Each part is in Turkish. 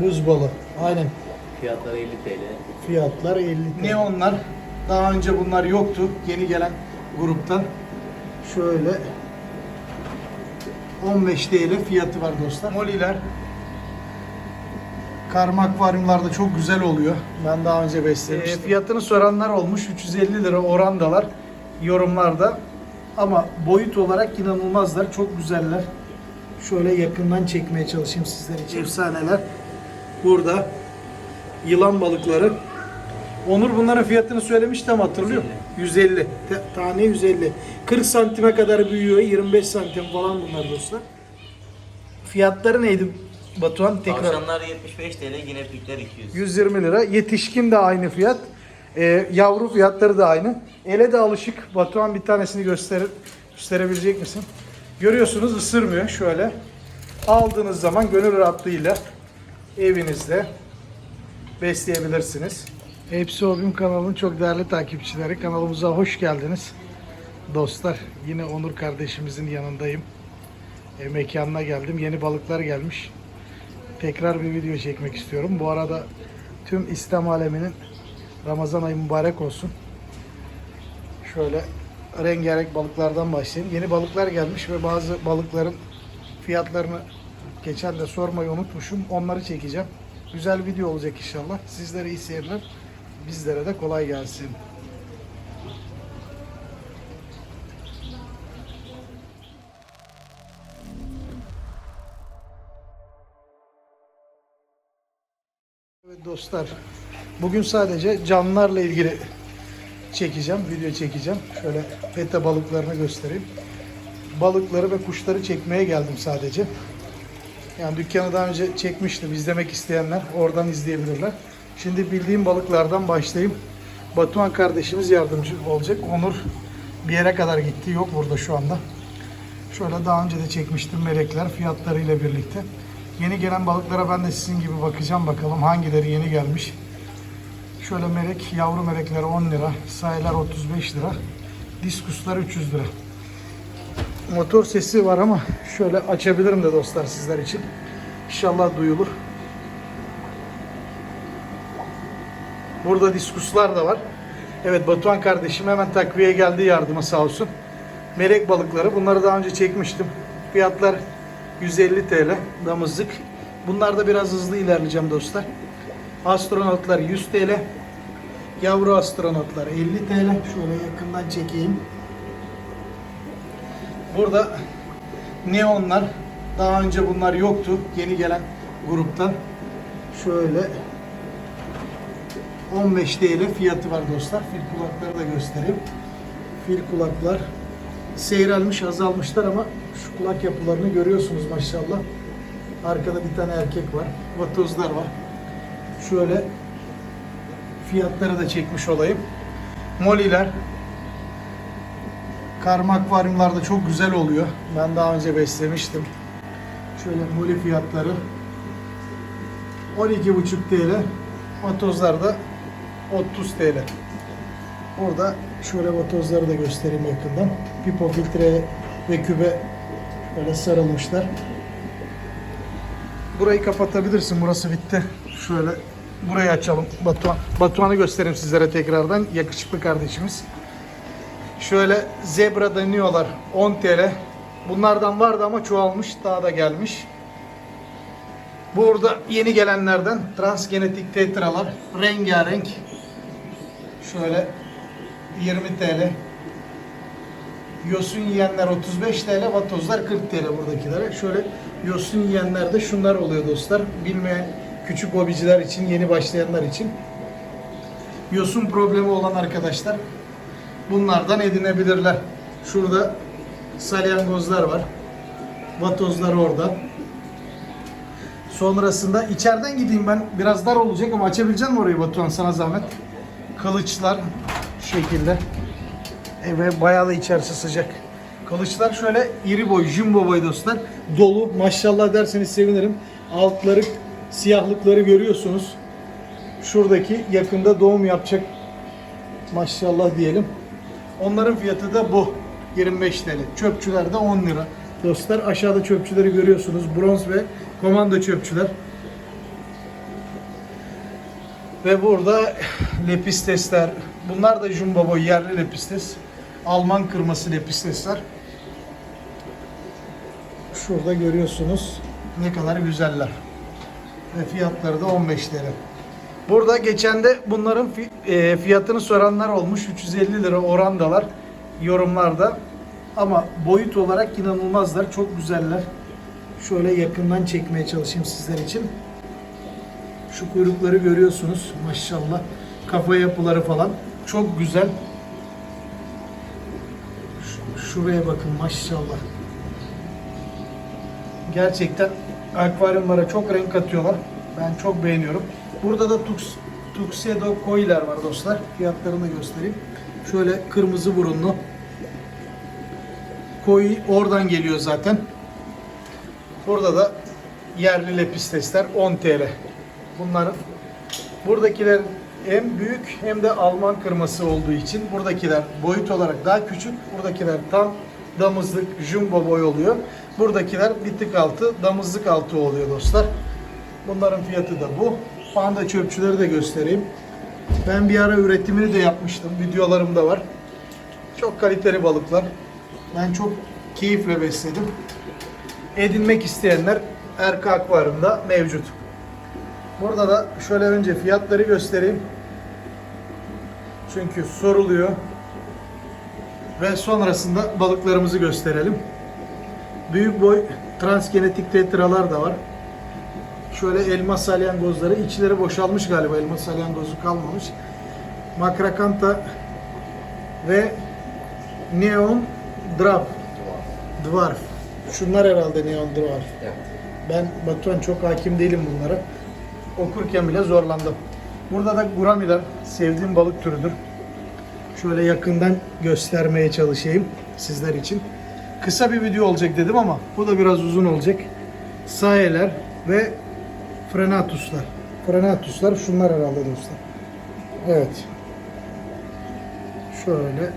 Buz balı. Aynen. Fiyatları 50 TL. Fiyatlar 50 Ne onlar? Daha önce bunlar yoktu. Yeni gelen gruptan. Şöyle 15 TL fiyatı var dostlar. Moliler karma akvaryumlarda çok güzel oluyor. Ben daha önce beslemiştim. fiyatını soranlar olmuş. 350 lira orandalar yorumlarda. Ama boyut olarak inanılmazlar. Çok güzeller. Şöyle yakından çekmeye çalışayım sizler için. Efsaneler. Burada yılan balıkları. Onur bunların fiyatını söylemişti ama hatırlıyor musun? 150. Te- Tane 150. 40 santime kadar büyüyor. 25 santim falan bunlar dostlar. Fiyatları neydi Batuhan? Tekrar. Tavşanlar 75 TL, yine pükler 200. 120 lira. Yetişkin de aynı fiyat. Ee, yavru fiyatları da aynı. Ele de alışık. Batuhan bir tanesini gösterir, gösterebilecek misin? Görüyorsunuz ısırmıyor şöyle. Aldığınız zaman gönül rahatlığıyla evinizde besleyebilirsiniz. Hepsi Hobim kanalının çok değerli takipçileri. Kanalımıza hoş geldiniz. Dostlar yine Onur kardeşimizin yanındayım. E, mekanına geldim. Yeni balıklar gelmiş tekrar bir video çekmek istiyorum. Bu arada tüm İslam aleminin Ramazan ayı mübarek olsun. Şöyle rengarenk balıklardan başlayayım. Yeni balıklar gelmiş ve bazı balıkların fiyatlarını geçen de sormayı unutmuşum. Onları çekeceğim. Güzel video olacak inşallah. Sizlere iyi seyirler. Bizlere de kolay gelsin. Evet dostlar, bugün sadece canlılarla ilgili çekeceğim, video çekeceğim. Şöyle pete balıklarını göstereyim. Balıkları ve kuşları çekmeye geldim sadece. Yani dükkanı daha önce çekmiştim. İzlemek isteyenler oradan izleyebilirler. Şimdi bildiğim balıklardan başlayayım. Batuhan kardeşimiz yardımcı olacak. Onur bir yere kadar gitti. Yok burada şu anda. Şöyle daha önce de çekmiştim melekler fiyatlarıyla birlikte. Yeni gelen balıklara ben de sizin gibi bakacağım bakalım hangileri yeni gelmiş. Şöyle melek, yavru melekler 10 lira, sayılar 35 lira, diskuslar 300 lira. Motor sesi var ama şöyle açabilirim de dostlar sizler için. İnşallah duyulur. Burada diskuslar da var. Evet Batuhan kardeşim hemen takviye geldi yardıma sağ olsun. Melek balıkları. Bunları daha önce çekmiştim. Fiyatlar 150 TL damızlık. Bunlarda biraz hızlı ilerleyeceğim dostlar. Astronotlar 100 TL. Yavru astronotlar 50 TL. Şöyle yakından çekeyim. Burada neonlar. Daha önce bunlar yoktu. Yeni gelen gruptan. Şöyle 15 TL fiyatı var dostlar. Fil kulakları da göstereyim. Fil kulaklar seyrelmiş, azalmışlar ama şu kulak yapılarını görüyorsunuz maşallah. Arkada bir tane erkek var. Vatozlar var. Şöyle fiyatları da çekmiş olayım. Moliler karma akvaryumlarda çok güzel oluyor. Ben daha önce beslemiştim. Şöyle moli fiyatları 12,5 TL. Vatozlar da 30 TL. Burada şöyle vatozları da göstereyim yakından. Pipo filtre ve kübe böyle sarılmışlar. Burayı kapatabilirsin. Burası bitti. Şöyle burayı açalım. Batuhan. Batuhan'ı göstereyim sizlere tekrardan. Yakışıklı kardeşimiz. Şöyle zebra deniyorlar. 10 TL. Bunlardan vardı ama çoğalmış. Daha da gelmiş. Burada yeni gelenlerden transgenetik tetralar. Rengarenk. Şöyle 20 TL. Yosun yiyenler 35 TL, vatozlar 40 TL buradakilere. Şöyle yosun yiyenler de şunlar oluyor dostlar. Bilmeyen küçük hobiciler için, yeni başlayanlar için. Yosun problemi olan arkadaşlar bunlardan edinebilirler. Şurada salyangozlar var. Vatozlar orada. Sonrasında içeriden gideyim ben. Biraz dar olacak ama açabilecek misin orayı Batuhan sana zahmet? Kılıçlar şekilde. E, ve bayağı da içerisi sıcak. Kılıçlar şöyle iri boy, jumbo boy dostlar. Dolu. Maşallah derseniz sevinirim. Altları, siyahlıkları görüyorsunuz. Şuradaki yakında doğum yapacak maşallah diyelim. Onların fiyatı da bu. 25 TL. Çöpçüler de 10 lira. Dostlar aşağıda çöpçüleri görüyorsunuz. Bronz ve komando çöpçüler. Ve burada lepistesler. Bunlar da Jumbo boy yerli lepistes. Alman kırması lepistesler. Şurada görüyorsunuz ne kadar güzeller. Ve fiyatları da 15 TL. Burada geçen de bunların e, fiyatını soranlar olmuş. 350 lira orandalar yorumlarda. Ama boyut olarak inanılmazlar. Çok güzeller. Şöyle yakından çekmeye çalışayım sizler için. Şu kuyrukları görüyorsunuz. Maşallah. Kafa yapıları falan. Çok güzel. Şuraya bakın maşallah. Gerçekten akvaryumlara çok renk katıyorlar. Ben çok beğeniyorum. Burada da Tux, Tuxedo koiler var dostlar. Fiyatlarını göstereyim. Şöyle kırmızı burunlu. Koi oradan geliyor zaten. Burada da yerli lepistesler 10 TL. Bunların buradakiler hem büyük hem de Alman kırması olduğu için buradakiler boyut olarak daha küçük. Buradakiler tam damızlık jumbo boy oluyor. Buradakiler bir tık altı damızlık altı oluyor dostlar. Bunların fiyatı da bu. Panda çöpçüleri de göstereyim. Ben bir ara üretimini de yapmıştım. Videolarım da var. Çok kaliteli balıklar. Ben çok keyifle besledim. Edinmek isteyenler Erka Akvaryum'da mevcut. Burada da şöyle önce fiyatları göstereyim. Çünkü soruluyor. Ve sonrasında balıklarımızı gösterelim. Büyük boy transgenetik tetralar da var. Şöyle elma salyangozları. içleri boşalmış galiba. Elma salyangozu kalmamış. Makrakanta ve Neon Drap. Dwarf. Şunlar herhalde Neon Dwarf. Evet. Ben Batuhan çok hakim değilim bunlara. Okurken bile zorlandım. Burada da guramiler sevdiğim balık türüdür. Şöyle yakından göstermeye çalışayım sizler için. Kısa bir video olacak dedim ama bu da biraz uzun olacak. Sayeler ve frenatuslar. Frenatuslar şunlar herhalde dostlar. Evet. Şöyle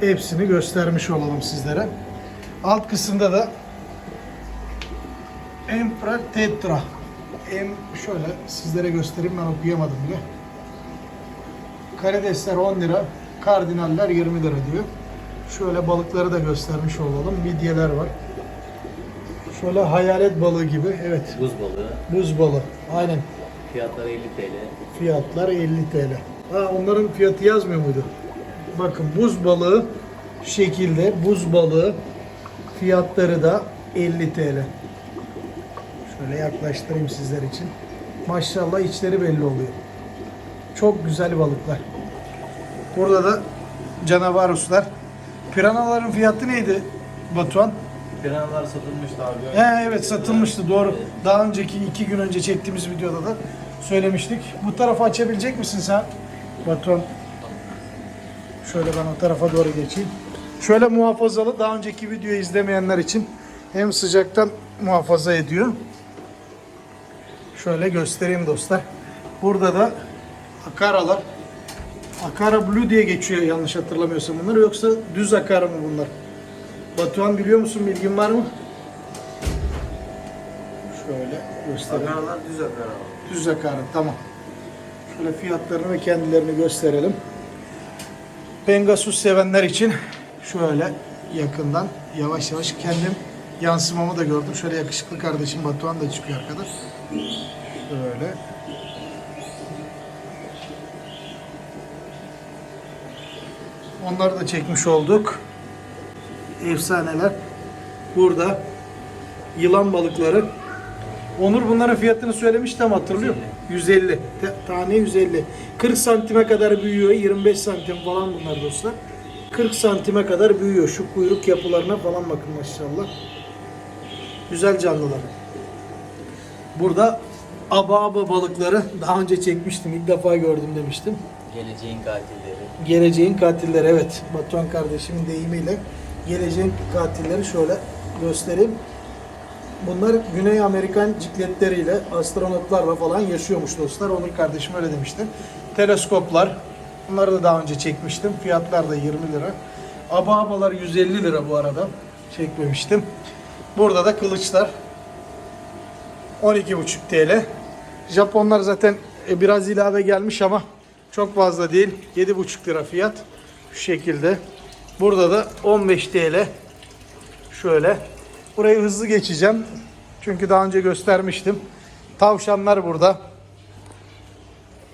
hepsini göstermiş olalım sizlere. Alt kısımda da Emperor Tetra. Em şöyle sizlere göstereyim ben okuyamadım bile. Karidesler 10 lira, kardinaller 20 lira diyor. Şöyle balıkları da göstermiş olalım. Midyeler var. Şöyle hayalet balığı gibi. Evet. Buz balığı. Buz balığı. Aynen. Fiyatları 50 TL. Fiyatlar 50 TL. Ha onların fiyatı yazmıyor muydu? Bakın buz balığı şekilde buz balığı fiyatları da 50 TL. Şöyle yaklaştırayım sizler için. Maşallah içleri belli oluyor. Çok güzel balıklar. Burada da canavaruslar. Piranaların fiyatı neydi Batuhan? Piranalar satılmıştı abi. He evet satılmıştı doğru. Daha önceki iki gün önce çektiğimiz videoda da söylemiştik. Bu tarafı açabilecek misin sen? Batuhan. Şöyle ben o tarafa doğru geçeyim. Şöyle muhafazalı daha önceki videoyu izlemeyenler için hem sıcaktan muhafaza ediyor. Şöyle göstereyim dostlar. Burada da akaralar. Akara Blue diye geçiyor yanlış hatırlamıyorsam bunlar yoksa düz akara mı bunlar? Batuhan biliyor musun bilgin var mı? Şöyle göstereyim. Akaralar düz akaralar. Düz akara tamam. Şöyle fiyatlarını ve kendilerini gösterelim. Pegasus sevenler için şöyle yakından yavaş yavaş kendim yansımamı da gördüm. Şöyle yakışıklı kardeşim Batuhan da çıkıyor arkada. Şöyle. Onları da çekmiş olduk. Efsaneler. Burada yılan balıkları. Onur bunların fiyatını söylemişti ama hatırlıyor musun? 150. Te- Tane 150. 40 santime kadar büyüyor. 25 santim falan bunlar dostlar. 40 santime kadar büyüyor. Şu kuyruk yapılarına falan bakın maşallah. Güzel canlılar. Burada aba aba balıkları daha önce çekmiştim. İlk defa gördüm demiştim. Geleceğin katilleri. Geleceğin katilleri evet. Batuhan kardeşimin deyimiyle geleceğin katilleri şöyle göstereyim. Bunlar Güney Amerikan cikletleriyle, astronotlarla falan yaşıyormuş dostlar. Onur kardeşim öyle demişti. Teleskoplar. Bunları da daha önce çekmiştim. Fiyatlar da 20 lira. Ababalar 150 lira bu arada. Çekmemiştim. Burada da kılıçlar. 12,5 TL. Japonlar zaten e, biraz ilave gelmiş ama çok fazla değil. 7,5 lira fiyat. Şu şekilde. Burada da 15 TL. Şöyle. Burayı hızlı geçeceğim. Çünkü daha önce göstermiştim. Tavşanlar burada.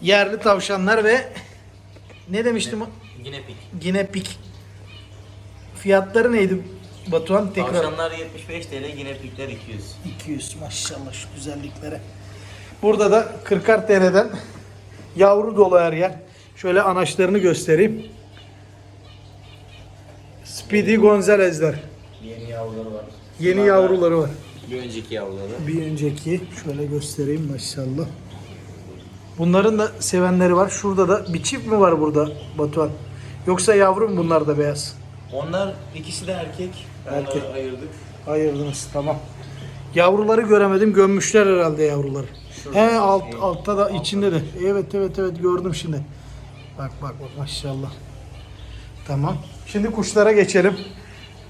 Yerli tavşanlar ve ne demiştim? Yine pik. Yine pik. Fiyatları neydi Batuhan? Tekrar. Tavşanlar 75 TL, yine pikler 200. 200 maşallah şu güzelliklere. Burada da 40'ar TL'den yavru dolu her yer. Şöyle anaçlarını göstereyim. Speedy Gonzalez'ler. Yeni yavruları var. Yeni Bunlar yavruları var. Bir önceki yavruları. Bir önceki şöyle göstereyim maşallah. Bunların da sevenleri var. Şurada da bir çift mi var burada Batuhan? Yoksa yavru mu bunlar da beyaz? Onlar ikisi de erkek. Erkek. Onları ayırdık. Ayırdınız tamam. Yavruları göremedim. Gömmüşler herhalde yavruları. Şurada. He alt, Evet. altta da içinde de. Evet evet evet gördüm şimdi. Bak bak bak maşallah. Tamam. Şimdi kuşlara geçelim.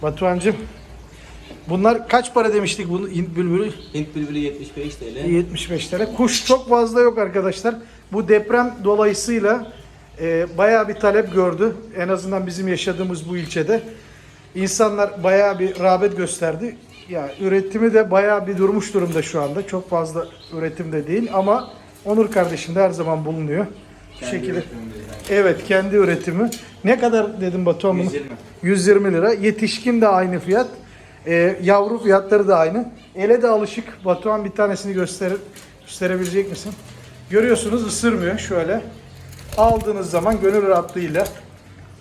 Batuhan'cığım. Bunlar kaç para demiştik bunu Hint bülbülü? Hint bülbülü 75 TL. 75 lira. Kuş çok fazla yok arkadaşlar. Bu deprem dolayısıyla e, bayağı bir talep gördü. En azından bizim yaşadığımız bu ilçede. İnsanlar bayağı bir rağbet gösterdi. Ya üretimi de bayağı bir durmuş durumda şu anda. Çok fazla üretimde değil ama Onur kardeşim de her zaman bulunuyor. Bu şekilde. yani. Evet kendi üretimi. Ne kadar dedim Batuhan bunu? 120. 120 lira. Yetişkin de aynı fiyat. Ee, yavru fiyatları da aynı. Ele de alışık. Batuhan bir tanesini göster gösterebilecek misin? Görüyorsunuz ısırmıyor. Şöyle aldığınız zaman gönül rahatlığıyla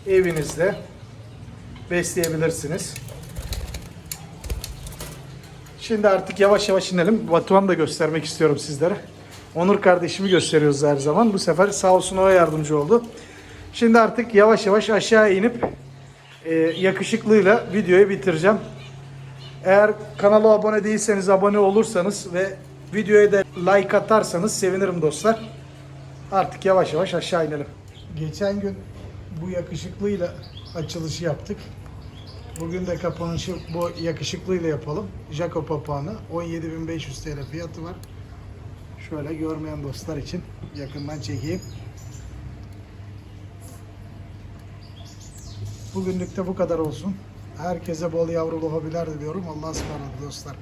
evinizde besleyebilirsiniz. Şimdi artık yavaş yavaş inelim. Batuhan'ı da göstermek istiyorum sizlere. Onur kardeşimi gösteriyoruz her zaman. Bu sefer sağ olsun o yardımcı oldu. Şimdi artık yavaş yavaş aşağı inip e, yakışıklıyla videoyu bitireceğim. Eğer kanala abone değilseniz abone olursanız ve videoya da like atarsanız sevinirim dostlar. Artık yavaş yavaş aşağı inelim. Geçen gün bu yakışıklıyla açılışı yaptık. Bugün de kapanışı bu yakışıklıyla yapalım. Jaco papağanı 17.500 TL fiyatı var. Şöyle görmeyen dostlar için yakından çekeyim. Bugünlük de bu kadar olsun. Herkese bol yavrulu hobiler diliyorum. Allah'a ısmarladık dostlar.